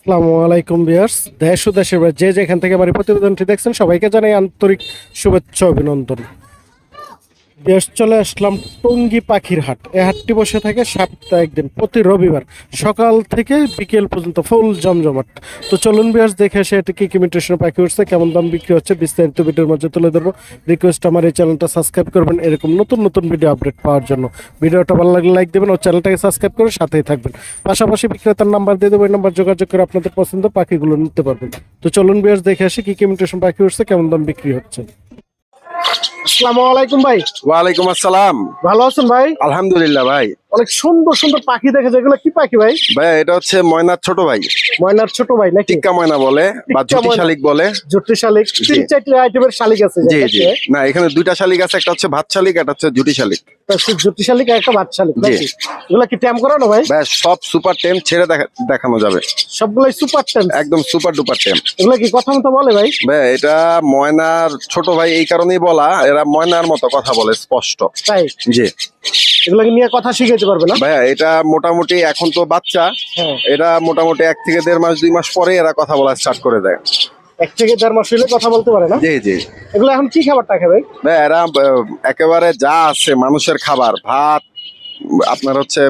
আসসালামু আলাইকুম বিয়ার্স দেশ ও দেশের যে যেখান থেকে আমার প্রতিবেদনটি দেখছেন, সবাইকে জানাই আন্তরিক শুভেচ্ছা অভিনন্দন। বিয়ার্স চলে আসলাম টঙ্গী পাখির হাট। এ হাটটি বসে থাকে সপ্তাহে একদিন প্রতি রবিবার সকাল থেকে বিকেল পর্যন্ত, ফুল জমজমাট। তো চলুন বিয়ার্স দেখে এসে এটি কি কি মিউটেশন পাখি উঠছে, কেমন দাম বিক্রি হচ্ছে, বিস্তারিত ভিডিওর মধ্যে তুলে ধরবো। রিকোয়েস্ট আমার এই চ্যানেলটা সাবস্ক্রাইব করবেন, এরকম নতুন নতুন ভিডিও আপডেট পাওয়ার জন্য। ভিডিওটা ভালো লাগলে লাইক দেবেন ও চ্যানেলটাকে সাবস্ক্রাইব করে সাথেই থাকবেন। পাশাপাশি বিক্রেতার নাম্বার দিয়ে দেবো, এই নাম্বার যোগাযোগ করে আপনাদের পছন্দ পাখিগুলো নিতে পারবেন। তো চলুন বিয়ার্স দেখে আসি কি কি মিউটেশন পাখি উঠছে, কেমন দাম বিক্রি হচ্ছে। আসসালামু আলাইকুম ভাই। ওয়ালাইকুম আসসালাম। ভালো আছেন ভাই? আলহামদুলিল্লাহ ভাই। অনেক সুন্দর সুন্দর পাখি দেখা যায়। এগুলো কি পাখি ভাই? ভাই এটা হচ্ছে ময়নার ছোট ভাই। ময়নার ছোট ভাই নাকি? টিক্কা ময়না বলে বা ঝুটি শালিক বলে। জুটি শালিক। তিন চারটে আইটেমের শালিক আছে জি জি। না এখানে দুইটা শালিক আছে একটা হচ্ছে ভাত শালিক একটা হচ্ছে ঝুটি শালিক। জুটি শালিক আর একটা বাদ শালিক জি। নাকি? এগুলা কি ট্যাম করানো ভাই? ভাই সব সুপার ছেড়ে দেখানো যাবে। সবগুলাই সুপার ট্যাম একদম সুপার ডুপার টেম এগুলা কি কথা মতো বলে ভাই? ভাই এটা ময়নার ছোট ভাই এই কারণেই বলা এরা ময়নার মতো কথা বলে স্পষ্ট। তাই? জি। এগুলাকে নিয়ে কথা শিখাইতে পারবে না? ভাইয়া এটা মোটামুটি এখন তো বাচ্চা। হ্যাঁ। এটা মোটামুটি এক থেকে দেড় মাস দুই মাস পরে এরা কথা বলা স্টার্ট করে দেয়। এক থেকে দেড় মাস হইলে কথা বলতে পারে না? জি জি। এগুলো এখন কি খাবারটা খাবে ভাই? এরা একেবারে যা আছে মানুষের খাবার। ভাত আপনার হচ্ছে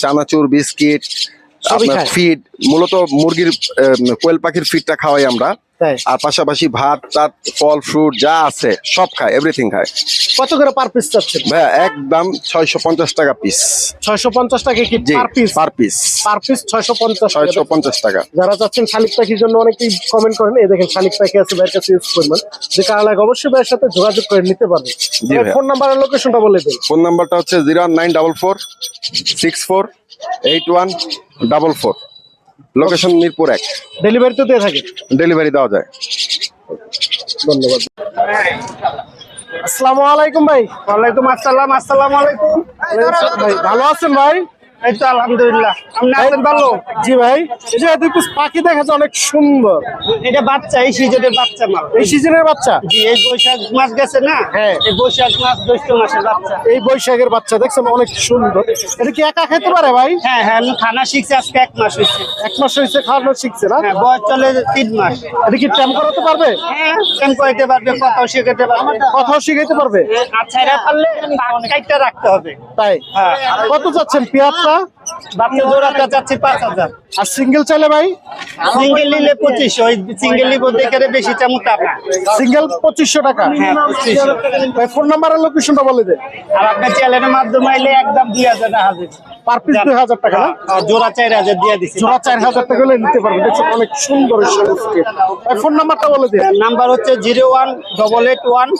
চানাচুর বিস্কিট আপনার ফিড মূলত মুরগির কোয়েল পাখির ফিডটা খাওয়াই আমরা। আর পাশাপাশি ভাত টাত ফল ফ্রুট যা আছে সব খায় এভরিথিং খায়। কত করে পার পিস চাচ্ছেন? ভাই একদম ছয়শো পঞ্চাশ টাকা পিস ছয়শো পঞ্চাশ টাকা কি per piece per piece per piece ছয়শো পঞ্চাশ ছয়শো পঞ্চাশ টাকা। যারা চাচ্ছেন শালিক পাখির জন্য অনেকেই কমেন্ট করেন এই দেখেন শালিক পাখি আছে ভাইয়ের কাছে ইউজ করবেন। যে কারণ লাগে অবশ্যই ভাইয়ের সাথে যোগাযোগ করে নিতে পারবেন জি ফোন নাম্বার আর লোকেশনটা বলে দিন। ফোন নাম্বারটা হচ্ছে zero nine double four six four eight one double four. Location Mirpur এক। ডেলিভারি তো দিয়ে থাকে। ডেলিভারি দেওয়া যায়। ধন্যবাদ। আসসালামু আলাইকুম ভাই। ওয়ালাইকুম আসসালাম আসসালামু আলাইকুম। ভাই ভালো আছেন ভাই? এই তো আলহামদুলিল্লাহ। আপনি আছেন ভালো? জি ভাই। এই যে দুই পিস পাখি দেখা যায় অনেক সুন্দর। এটা বাচ্চা এই সিজনের বাচ্চা মাল। এই সিজনের বাচ্চা? জি এই বৈশাখ মাস গেছে না? হ্যাঁ। এই বৈশাখ মাস জ্যৈষ্ঠ মাসের বাচ্চা। এই বৈশাখের বাচ্চা দেখছেন অনেক সুন্দর। এটা কি একা খেতে পারে ভাই? হ্যাঁ হ্যাঁ আমি খানা শিখছি আজকে এক মাস হয়েছে। এক মাস হয়েছে খাওয়ানো শিখছে না? হ্যাঁ বয়স চলে তিন মাস। এটা কি ট্যাম করাতে পারবে? হ্যাঁ করতে পারবে কথাও শিখাতে পারবে। কথাও শিখাইতে পারবে? আচ্ছা এরা পারলে কাইটটা রাখতে হবে। তাই? হ্যাঁ। কত চাচ্ছেন? পেয়ারটা বাচ্চা জোড়াটা যাচ্ছে পাঁচ হাজার। আর সিঙ্গেল চাইলে ভাই? সিঙ্গেল নিলে পঁচিশ ওই সিঙ্গেল নিব দেখে বেশি চামচ টাকা সিঙ্গেল পঁচিশশো টাকা? হ্যাঁ ফোন নাম্বার আর লোকেশনটা বলে দে। আর আপনার চ্যানেলের মাধ্যমে আইলে একদম দুই হাজার টাকা পার পিস দুই হাজার টাকা না? আর জোড়া চার হাজার দিয়ে দিচ্ছি জোড়া চার হাজার টাকা হলে নিতে দেখছ অনেক সুন্দর ফোন নাম্বারটা বলে দে। নাম্বার হচ্ছে zero one double eight one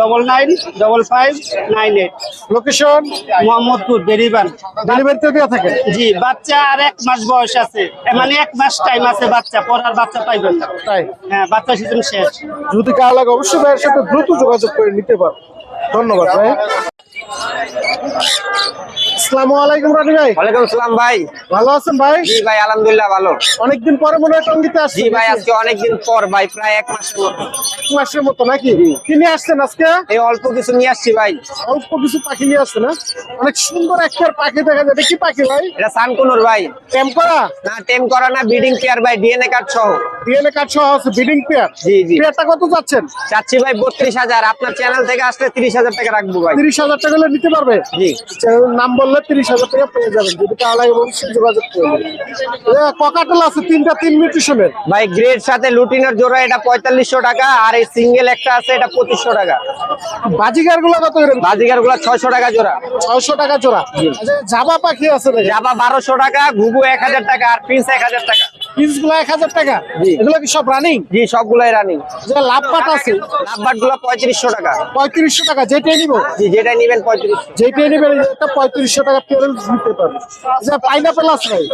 double nine double five nine eight location Mohammadpur বেরিবান ডেলিভারিতে দেওয়া থাকে? জি বাচ্চা আর এক মাস বয়স আছে। মানে এক মাস টাইম আছে বাচ্চা পড়ার বাচ্চা পাইবেন না। তাই? হ্যাঁ বাচ্চা সিজন শেষ। যদি কার লাগে অবশ্যই ভাইয়ের সাথে দ্রুত যোগাযোগ করে নিতে পারো। ধন্যবাদ ভাই। আসসালামু আলাইকুম রানি ভাই। ওয়ালাইকুম সালাম ভাই। ভালো আছেন ভাই? জি ভাই আলহামদুলিল্লাহ ভালো। অনেকদিন পরে মনে হয় টঙ্গিতে আসছি জি ভাই আজকে অনেকদিন পর ভাই প্রায় এক মাসের মতো। এক মাসের মতো নাকি? কি নিয়ে আসছেন আজকে? এই অল্প কিছু নিয়ে আসছি ভাই। অল্প কিছু পাখি নিয়ে আসছে না? অনেক সুন্দর একটা পাখি দেখা যায় কি পাখি ভাই? এটা সানকুনুর ভাই। ক্যাম্প করা? না টেম করা না বিডিং পেয়ার ভাই ডিএনএ কার্ড সহ। ডিএনএ কার্ড সহ আছে বিডিং পেয়ার? জি, জি। পেয়ারটা কত যাচ্ছেন চাচ্ছি ভাই বত্রিশ হাজার। আপনার চ্যানেল থেকে আসলে তিরিশ হাজার টাকা রাখব ভাই। তিরিশ হাজার টাকা হলে নিতে পারবে? জি। চ্যানেলের নাম বললে তিরিশ হাজার টাকা পেয়ে যাবেন যদি কালাই বলছি যোগাযোগ করবেন ককাটাল আছে তিনটা তিন মিউট্রিশনের ভাই গ্রেড সাথে লুটিনের জোড়া এটা পঁয়তাল্লিশশো টাকা আর এই সিঙ্গেল একটা আছে এটা পঁচিশশো টাকা। বাজিগারগুলো কত করে? বাজিগারগুলা ছয়শো টাকা জোড়া। ছয়শো টাকা জোড়া। আচ্ছা জাবা পাখি আছে জাবা বারোশো টাকা ঘুঘু এক হাজার টাকা আর পিস এক হাজার টাকা। পিসগুলো এক হাজার টাকা। এগুলো কি সব রানিং জি সবগুলাই রানিং যে লাভ পাট আছে। নাম্বারগুলো পঁয়ত্রিশশো টাকা। পঁয়ত্রিশশো টাকা যেটাই নিবো। জি যেটা নিবেন পঁয়ত্রিশ যেটাই নিবেন একটা পঁয়ত্রিশশো টাকা পেরেল নিতে পারবে। আচ্ছা পাইনাপেল আছে ভাই?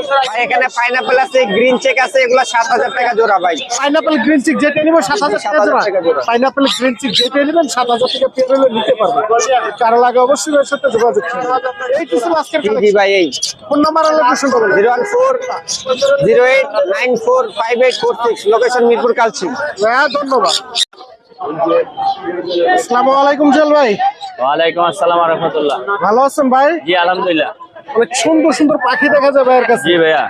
এখানে পাইনাপেল আছে গ্রিন চেক আছে এগুলো সাত হাজার টাকা জোড়া ভাই। পাইনাপেল গ্রিন চিক যেটা নিবো সাত হাজার টাকা 7,000 টাকা জোড়া। পাইনাপেল গ্রিন চিক যেটা নিবেন সাত হাজার টাকা পেরেল নিতে পারবে। কারও লাগে অবশ্যই এর সাথে যোগাযোগ এই কিছু আজকের জি ভাই এই। ফোন নাম্বার আর লোকেশন বলুন zero one four zero eight nine four five eight four six location Mirpur Kalshi. হ্যাঁ ধন্যবাদ। আসসালামু আলাইকুম জেল ভাই। ওয়ালাইকুম আসসালাম রহমতুল্লাহ। ভালো আছেন ভাই? জি আলহামদুলিল্লাহ। অনেক সুন্দর সুন্দর পাখি দেখা যায় ভাইয়ের কাছে। জি ভাইয়া।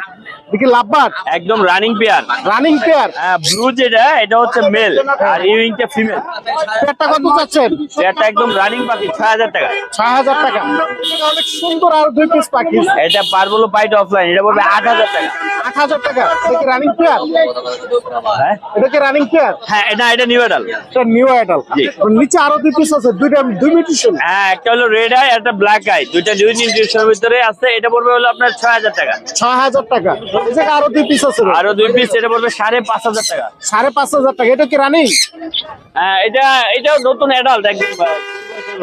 দেখি লাভবাট একদম running pair running pair blue যেটা এটা হচ্ছে মেল আর ইউইংটা ফিমেল পেয়ারটা কত চাচ্ছেন? পেয়ারটা একদম রানিং পাখি ছয় হাজার টাকা। ছয় হাজার টাকা। অনেক সুন্দর আর দুই পিস পাখি। এটা পারবলো পাইট অফলাইন এটা পড়বে আট হাজার টাকা। আট হাজার টাকা। এটা কি রানিং পেয়ার হ্যাঁ? এটা কি রানিং পেয়ার হ্যাঁ এটা এটা নিউ এডাল এটা নিউ জি। নিচে আরও দুই পিস আছে দুইটা দুই মিউটেশন হ্যাঁ একটা হলো রেড আই একটা ব্ল্যাক আই দুইটা দুই নিউট্রিশনের ভিতরে আছে এটা পড়বে হলো আপনার ছয় হাজার টাকা। ছয় হাজার টাকা। এই জায়গায় আরও দুই পিস আছে আরও দুই পিস এটা পড়বে সাড়ে পাঁচ হাজার টাকা। সাড়ে পাঁচ হাজার টাকা। এটা কি রানিং হ্যাঁ এটা এটাও নতুন অ্যাডাল্ট একদম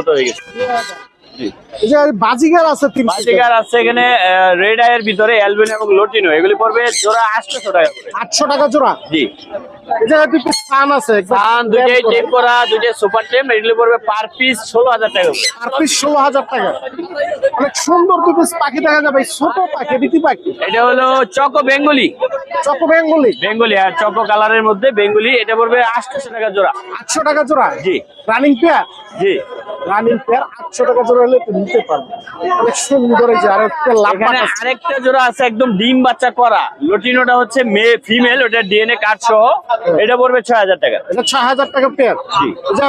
হয়ে গেছে। বাজিগার আছে তিন আছে এখানে রেড আইয়ের ভিতরে অ্যালবিন এবং লোটিনো এগুলি পড়বে জোড়া টাকা করে। আটশো টাকা জোড়া? জি। সান আছে একদম সান দুইটাই টেপ করা দুইটাই সুপার টেপ এগুলি পড়বে পার পিস ষোলো হাজার টাকা করে। পিস টাকা। অনেক সুন্দর পাখি দেখা যাবে ছোট পাখি পাখি। এটা হলো চকো বেঙ্গলি। চকো বেঙ্গলি? বেঙ্গলি আর চকো কালারের মধ্যে বেঙ্গলি এটা পড়বে আটশো টাকা জোড়া। আটশো টাকা জোড়া? জি। রানিং পেয়ার জি। রানিং পেয়ার আটশো টাকা জোড়া হলে তুমি নিতে পারবে। অনেক সুন্দর এই যে আর একটা লাভ আরেকটা জোড়া আছে একদম ডিম বাচ্চা করা। লটিনোটা হচ্ছে মেয়ে ফিমেল ওটা ডিএনএ কার্ড সহ। এটা পড়বে ছয় হাজার টাকা। এটা ছয় হাজার টাকা পেয়ার জি। যে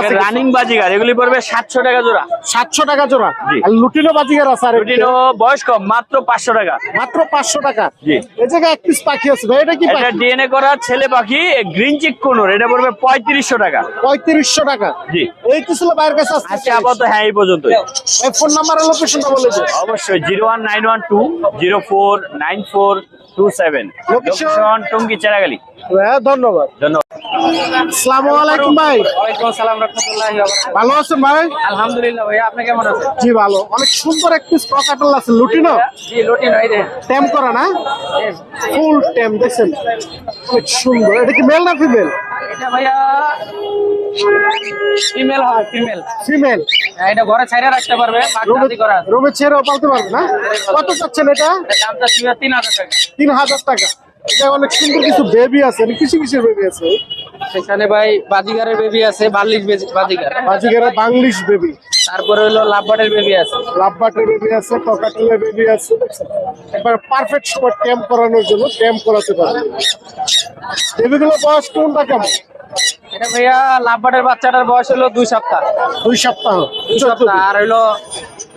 আছে রানিং বাজিগার এগুলি পড়বে সাতশো টাকা জোড়া। সাতশো টাকা জোড়া। আর লুটিনো বাজিগার আছে আর লটিনো বয়স কম মাত্র পাঁচশো টাকা। মাত্র পাঁচশো টাকা। জি। এই জায়গায় এক পিস পাখি আছে ভাই এটা কি এটা ডিএনএ করা ছেলে পাখি গ্রিন চিক কোনর এটা পড়বে পঁয়ত্রিশশো টাকা। পঁয়ত্রিশশো টাকা। জি। এই তো ছিল বাইরের কাছে আছে আচ্ছা আপাতত হ্যাঁ এই পর্যন্ত এই ফোন নাম্বার আর লোকেশনটা বলে দিন অবশ্যই zero one nine one two zero four nine four two seven. Location? Location Tongi Cheragali. হ্যাঁ ধন্যবাদ। ধন্যবাদ। আসসালামু আলাইকুম ভাই। ওয়ালাইকুম আসসালাম রাহমাতুল্লাহি ওয়া বারাকাতুহু। ভালো আছেন ভাই? আলহামদুলিল্লাহ ভাইয়া আপনি কেমন আছেন? জি ভালো। অনেক সুন্দর এক পিস ককাটেল আছে লুটিনো জি লুটিন এই রে টেম করা না? ফুল টেম দেখছেন? অনেক সুন্দর। এটা কি মেল না ফিমেল এটা ভাইয়া ফিমেল হয় ফিমেল ফিমেল এটা ঘরে ছাইরা রাখতে পারবে পাখি করা রুমে ছেড়েও পালতে পারবে না? কত চাচ্ছেন এটা? তিন হাজার টাকা। তিন হাজার টাকা। এটা অনেক সুন্দর কিছু বেবি আছে কিছু কিছু বেবি আছে? সেখানে ভাই বাজিগারের বেবি আছে বাল্লিশ বেজি- বাজিগার। বাজিগারা বাংলিশ বেবি তারপরে হলো লাভবাটের বেবি আছে। লাভবাটের বেবি আছে ককাটেলের বেবি আছে একবার পারফেক্ট সময় ট্যাম্প করানোর জন্য ট্যাম্প করাতে বেবিগুলো বয়স কোনটা কেমন? এটা ভাইয়া লাভবাটের বাচ্চাটার বয়স হলো দুই সপ্তাহ। দুই সপ্তাহ। দুই সপ্তাহ আর হইল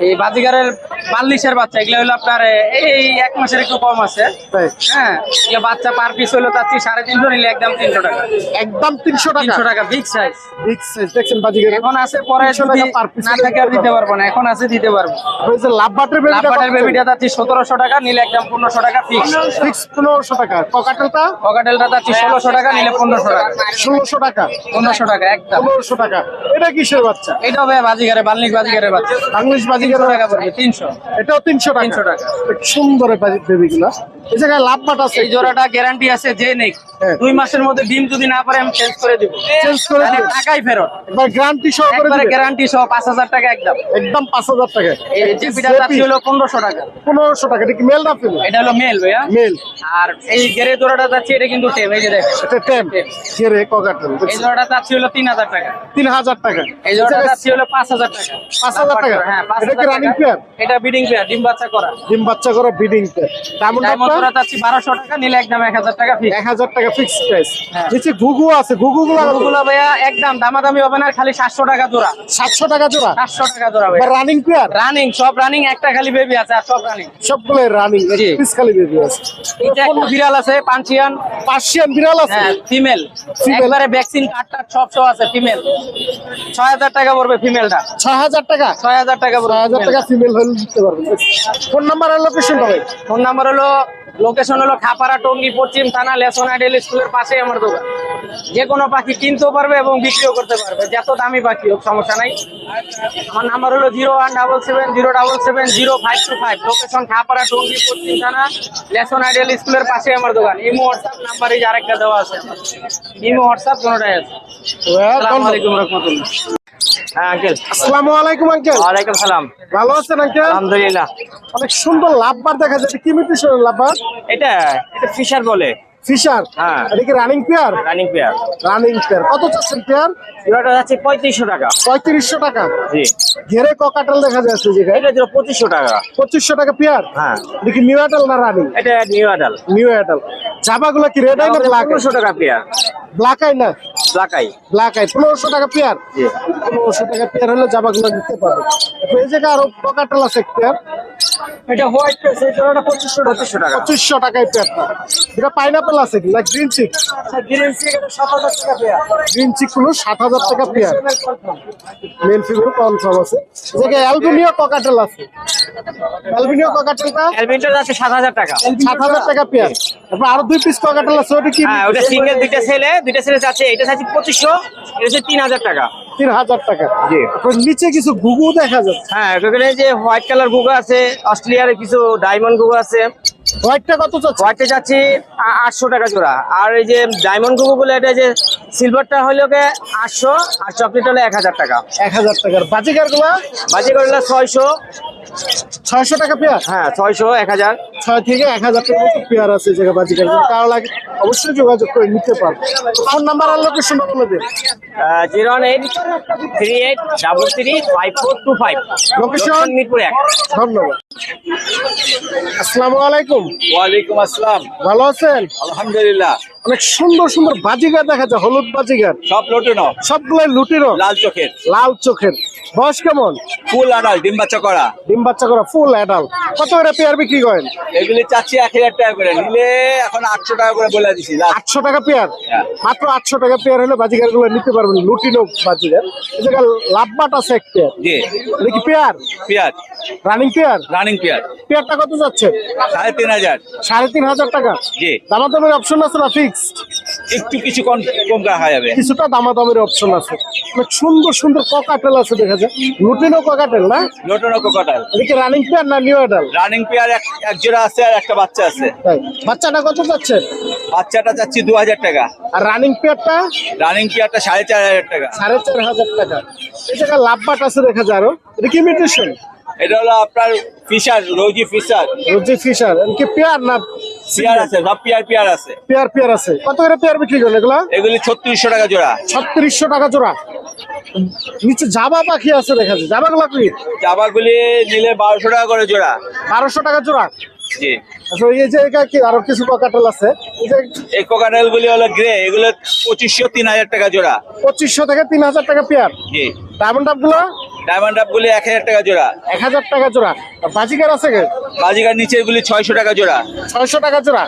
এই বাজিগারের বাল্লিশের বাচ্চা এগুলো হলো আপনার এই এক মাসের একটু কম আছে। হ্যাঁ এগুলো বাচ্চা পার পিস হলো চাচ্ছি সাড়ে তিনশো নিলে একদম তিনশো টাকা। একদম তিনশো টাকা? তিনশো টাকা বিগ সাইজ বিগ সাইজ দেখছেন বাজিগার এখন আছে পরে যদি না থাকে আর দিতে পারব না এখন আছে দিতে পারব। ওই যে লাভবাটের বেবিটা লাভবাটের বেবিটা চাচ্ছি সতেরোশো টাকা নিলে একদম পনেরোশো টাকা ফিক্স ফিক্স পনেরোশো টাকা। ককাটেলটা পকেটেলটা চাচ্ছি ষোলোশো টাকা নিলে পনেরোশো টাকা। ষোলোশো টাকা। পনেরোশো টাকা একদম। পনেরোশো টাকা। এটা কিসের বাচ্চা? হবে বাজিগারে বাল্লিক বাজিগারের বাচ্চা। বাংলিশ তিনশো টাকা পড়বে এটাও টাকা। 300 টাকা। সুন্দর বেবি এই জায়গায় লাভবাট আছে। এই জোড়াটা গ্যারান্টি আছে যে নেই। হ্যাঁ। দুই মাসের মধ্যে ডিম যদি না পারে আমি চেঞ্জ করে দিব। চেঞ্জ করে তাহলে টাকাই ফেরত। একবার গ্যারান্টি সহ করে একবারে গ্যারান্টি সহ পাঁচ হাজার টাকা একদম। একদম টাকা। এই জিপিটা চাচ্ছি হলো পনেরোশো টাকা। পনেরোশো টাকা। এটা কি মেল না ফিমেল এটা হলো মেল ভাইয়া। মেল আর এই গেরে জোড়াটা চাচ্ছি এটা কিন্তু টেম এই যে দেখেন। এটা টেম ঘেরে ককাটেল এই জোড়াটা চাচ্ছি হলো তিন হাজার টাকা। তিন হাজার টাকা। এই জোড়াটা চাচ্ছি হলো পাঁচ হাজার টাকা। পাঁচ হাজার টাকা? হ্যাঁ পাঁচ এটা কি pair? এটা বিডিং পেয়ার ডিম বাচ্চা করা। ডিম বাচ্চা করে বিডিং ডায়মন্ড ডায়মন্ড টাকা নিলে একদম এক হাজার টাকা ফিক্স এক হাজার টাকা ফিক্স প্রাইস হ্যাঁ। নিচে ঘুঘু আছে ঘুঘু গুলো ভাইয়া একদম দামাদামি হবে না খালি সাতশো টাকা জোড়া। সাতশো টাকা জোড়া? সাতশো টাকা জোড়া ভাইয়া। রানিং পেয়ার রানিং সব রানিং একটা খালি বেবি আছে আর সব রানিং সবগুলো রানিং পিস খালি বেবি আছে। এটা একটা বিড়াল আছে পাঞ্চিয়ান পার্সিয়ান বিড়াল আছে? হ্যাঁ ফিমেল একবারে ভ্যাকসিন কার্ড টার্ড সব সব আছে ফিমেল ছয় হাজার টাকা পড়বে ফিমেলটা ছয় হাজার টাকা? ছয় হাজার টাকা ছয় হাজার টাকা ফিমেল হলে দিতে পারবেন। ফোন নাম্বার আর লোকেশন হবে ফোন নাম্বার হলো লোকেশন হলো খাপাড়া টঙ্গি পশ্চিম থানা লেসন আইডেল স্কুলের পাশেই আমার দোকান। যে কোনো পাখি কিনতেও পারবে এবং বিক্রিও করতে পারবে। যত দামি পাখি হোক সমস্যা নাই। আমার নাম্বার হলো zero one double seven zero double seven zero five two five. Location Khapara Tongi পশ্চিম থানা লেসন আইডেল স্কুলের পাশেই আমার দোকান। ইমো হোয়াটসঅ্যাপ নাম্বার এই যে আরেকটা দেওয়া আছে। ইমো হোয়াটসঅ্যাপ কোনোটাই আছে। আসসালামু আলাইকুম রহমতুল্লাহ। হ্যাঁ আঙ্কেল আসসালামু আলাইকুম আঙ্কেল ওয়ালাইকুম সালাম। ভালো আছেন আঙ্কেল আলহামদুলিল্লাহ। অনেক সুন্দর লাভবার দেখা যাচ্ছে কি মিউটেশন লাভবার? এটা এটা ফিশার বলে। ফিশার? হ্যাঁ। এটা কি running pair running pair running pair কত চাচ্ছেন পেয়ার জোড়াটা যাচ্ছে পঁয়ত্রিশশো টাকা। পঁয়ত্রিশশো টাকা। জি। ঘেরে ককাটাল দেখা যাচ্ছে যে এটা ছিল পঁচিশশো টাকা। পঁচিশশো টাকা পেয়ার হ্যাঁ। এটা কি নিউ অ্যাডাল না রানিং এটা নিউ আডাল নিউ অ্যাডাল জামাগুলো কি রেড আই না ব্ল্যাক পনেরোশো টাকা পেয়ার ব্ল্যাক আই না? ব্লাকাই ব্ল্যাক আই পনেরোশো টাকা পেয়ার পনেরোশো টাকা পেয়ার হলে জামাগুলো নিতে পারবে। এই জায়গায় আরও ককাটাল আছে পেয়ার এটা হোয়াইট জোড়াটা পঁচিশশো পঁচিশশো টাকা। পঁচিশশো টাকায় পেয়ারটা এটা পাইনাপেল আছে কি? না গ্রিন চিক গ্রিন চিক এটা সাত হাজার টাকা পেয়ার গ্রিন চিকগুলো সাত হাজার টাকা পেয়ার মেল ফিমেল কনফার্ম আছে। জায়গায় অ্যালবিনিও ককাটেল আছে। অ্যালবিনিও ককাটেলটা যাচ্ছে সাত হাজার টাকা। সাত হাজার টাকা পেয়ার তারপর আরও দুই পিস ককাটেল আছে ওটা কি? হ্যাঁ ওটা সিঙ্গেল দুইটা ছেলে দুইটা ছেলে যাচ্ছে এটা যাচ্ছে পঁচিশশো এটা হচ্ছে তিন হাজার টাকা। তিন হাজার টাকা। জি। নিচে কিছু ঘুঘু দেখা যাচ্ছে। হ্যাঁ ওখানে যে হোয়াইট কালার ঘুঘু আছে অস্ট্রেলিয়ার কিছু ডায়মন্ড ঘুঘু আছে। হোয়াইটটা কত চাচ্ছে হোয়াইটে যাচ্ছে আটশো টাকা জোড়া। আর এই যে ডায়মন্ড গুগো গুলো এটা যে সিলভারটা হলো গে আটশো আর চকলেট হলো এক হাজার টাকা। এক হাজার টাকার। ছয়শো। ছয়শো টাকা পেয়ার? হ্যাঁ ছয়শো এক হাজার। ছয় থেকে এক হাজার মতো পেয়ার আছে বাজিকার কারও লাগে অবশ্যই যোগাযোগ করে নিতে পারবে ফোন নাম্বার আর লোকেশন বলে দিন। Zero one eight three eight double three five four two five? Mirpur এক। ধন্যবাদ। আসসালামু আলাইকুম। ওয়ালাইকুম আসসালাম। ভালো আছেন? আলহামদুলিল্লাহ। অনেক সুন্দর সুন্দর বাজিগার দেখা যায় হলুদ বাজিগার। সব লোটনো সবগুলাই লুটিরো লাল চোখের। লাল চোখের। বয়স কেমন? ফুল আনাল ডিম বাচ্চা করা। ডিম বাচ্চা করা ফুল অ্যাডাল কত করে পেয়ার বিক্রি করেন? এগুলি চাচ্ছি এক হাজার টাকা করে। নিলে এখন আটশো টাকা করে বলে দিছি আটশো টাকা পেয়ার হ্যাঁ। মাত্র আটশো টাকা পেয়ার হলে বাজিগারগুলো নিতে পারবেন লুটিনো বাজিগার। জায়গায় লাভবাট আছে এক পেয়ার জি। এটা কি পেয়ার পেঁয়াজ রানিং পেয়ার রানিং পেয়ার পেয়ারটা কত যাচ্ছে? সাড়ে তিন হাজার। সাড়ে তিন হাজার টাকা। জি। দামাদামের অপশন আছে না ফিক্সড একটু কিছু কম কম রাখা যাবে কিছুটা দামাদামের অপশন আছে। অনেক সুন্দর সুন্দর ককাটেল আছে দেখা যায় লুটিনো ককাটেল না? লোটনো কোকাটাল এদিকে রানিং পেয়ার না নিউ অ্যাডাল রানিং পেয়ার এক এক জোড়া আছে আর একটা বাচ্চা আছে। বাচ্চাটা কত যাচ্ছে বাচ্চাটা চাচ্ছি দু হাজার টাকা। আর রানিং পেয়ারটা রানিং পেয়ারটা সাড়ে চার হাজার টাকা। সাড়ে চার হাজার টাকা। জায়গায় লাভবাট আছে দেখা যায় আরও। এটা কি মিউটেশন এটা হলো আপনার fisher rosy fisher rosy fisher কি পেয়ার না পেয়ার আছে সব পেয়ার পেয়ার আছে। পেয়ার পেয়ার আছে। কত করে পেয়ার বিক্রি করেন এগুলা? এগুলি ছত্রিশশো টাকা জোড়া। ছত্রিশশো টাকা জোড়া। নিচে জাবা পাখি আছে দেখা যায়। জাবাগুলা কি? জামাগুলি নিলে বারোশো টাকা করে জোড়া। বারোশো টাকা জোড়া? জি। আচ্ছা এই যে কি আরও কিছু ককাটেল আছে? এই কোকাটেল গুলি হলো গ্রে এগুলো পঁচিশশো তিন হাজার টাকা জোড়া। পঁচিশশো থেকে তিন হাজার টাকা পেয়ার। জি। ডায়মন্ডগুলো ডায়মন্ড আপ গুলি এক হাজার টাকা জোড়া। এক হাজার টাকা জোড়া। বাজিকার আছে কে? বাজিকার নিচের গুলি ছয়শো টাকা জোড়া। ছয়শো টাকা জোড়া?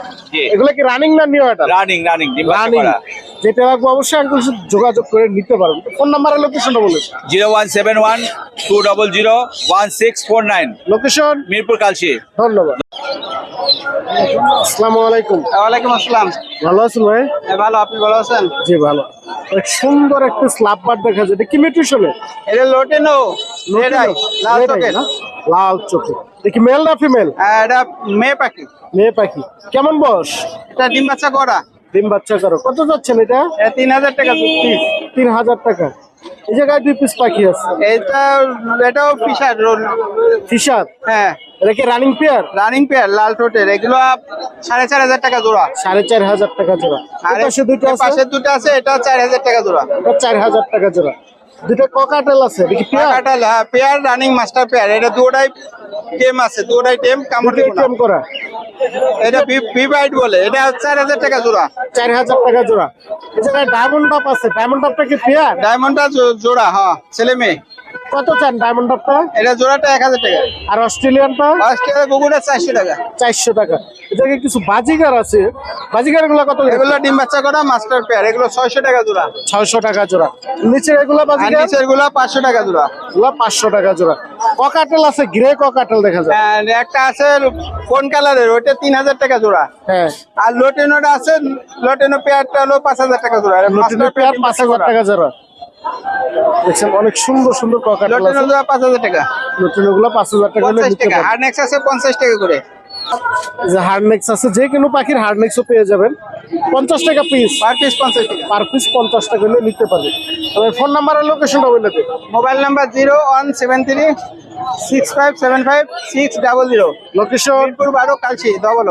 এগুলো কি রানিং না নিউ এটা? রানিং রানিং রানিং যেটা লাগবে অবশ্যই আঙ্কুল যোগাযোগ করে নিতে পারবেন ফোন নাম্বার আর লোকেশনটা বলে zero one seven one two double zero one six four nine. Location Mirpur Kalshi. ধন্যবাদ। আসসালামু আলাইকুম। ওয়ালাইকুম আসসালাম। ভালো আছেন ভাই? ভালো। আপনি ভালো আছেন? জি ভালো। সুন্দর একটা স্ল্যাব বার দেখা যায়। এটা কি মিউটেশনে এটা লোটেনো। লাল চোখে দেখি মেল না? ফিমেল এটা মেয়ে পাখি। মেয়ে পাখি। কেমন বয়স? এটা ডিম বাচ্চা করা। ডিম বাচ্চা করো। কত যাচ্ছেন এটা? এটা তিন হাজার টাকা তিন হাজার টাকা। এই জায়গায় দুই পিস পাখি আছে। এটা এটাও ফিশার ফিশার? হ্যাঁ। এটা কি রানিং পেয়ার রানিং পেয়ার লাল টোটের এগুলো সাড়ে চার হাজার টাকা জোড়া। সাড়ে চার হাজার টাকা জোড়া। আর পাশে দুটো আছে? পাশের দুটো আছে এটা চার হাজার টাকা জোড়া। এটা চার হাজার টাকা জোড়া। দুটো ককাটেল আছে পেয়ার কাটাল হ্যাঁ পেয়ার রানিং মাস্টার পেয়ার এটা দুটাই টেম আছে দুটাই টেম কামড় দিব। টেম করা। এটা ভি বাইট বলে এটা চার হাজার টাকা জোড়া। চার হাজার টাকা জোড়া। এটা ডায়মন্ড টপ আছে ডায়মন্ড টপটা কি পেয়ার ডায়মন্ডটা জোড়া হ্যাঁ ছেলে মেয়ে। কত চান ডায়মন্ড টাপটা এটা জোড়াটা এক হাজার টাকা। আর অস্ট্রেলিয়ানটা? অস্ট্রেলিয়া গুগুটা চারশো টাকা। চারশো টাকা। জায়গায় কিছু বাজিগার আছে? বাজিগারগুলো কত এগুলো ডিম বাচ্চা করা মাস্টার পেয়ার। এগুলো ছয়শো টাকা জোড়া। ছয়শো টাকা জোড়া। নিচে এগুলো আর বাজিগার? নিচেরগুলো পাঁচশো টাকা জোড়া। এগুলো পাঁচশো টাকা জোড়া। ককাটেল আছে গ্রে ককাটেল দেখা যায়। আর একটা আছে কোন কালারের? ওইটা তিন হাজার টাকা জোড়া। হ্যাঁ। আর লোটেনোটা আছে লোটেনো পেয়ারটা হলো পাঁচ হাজার টাকা জোড়া। নতুন পেয়ার পাঁচ হাজার টাকা জোড়া। দেখছেন অনেক সুন্দর সুন্দর ককাটেল আছে। পাঁচ হাজার টাকা। হাজার টাকা হলে নিতে পারবেন। আর আছে পঞ্চাশ টাকা করে। যে হার্ডনেক্স আছে যে কোনো পাখির হার্ডনেক্সও পেয়ে যাবেন। পঞ্চাশ টাকা পিস পার পিস পঞ্চাশ টাকা। পার পিস পঞ্চাশ টাকা হলে নিতে পারবেন। তবে ফোন নাম্বার আর লোকেশনটা বলে দেবে। Mobile number zero one seven three six five seven five six double zero location বারো কালচি ডবল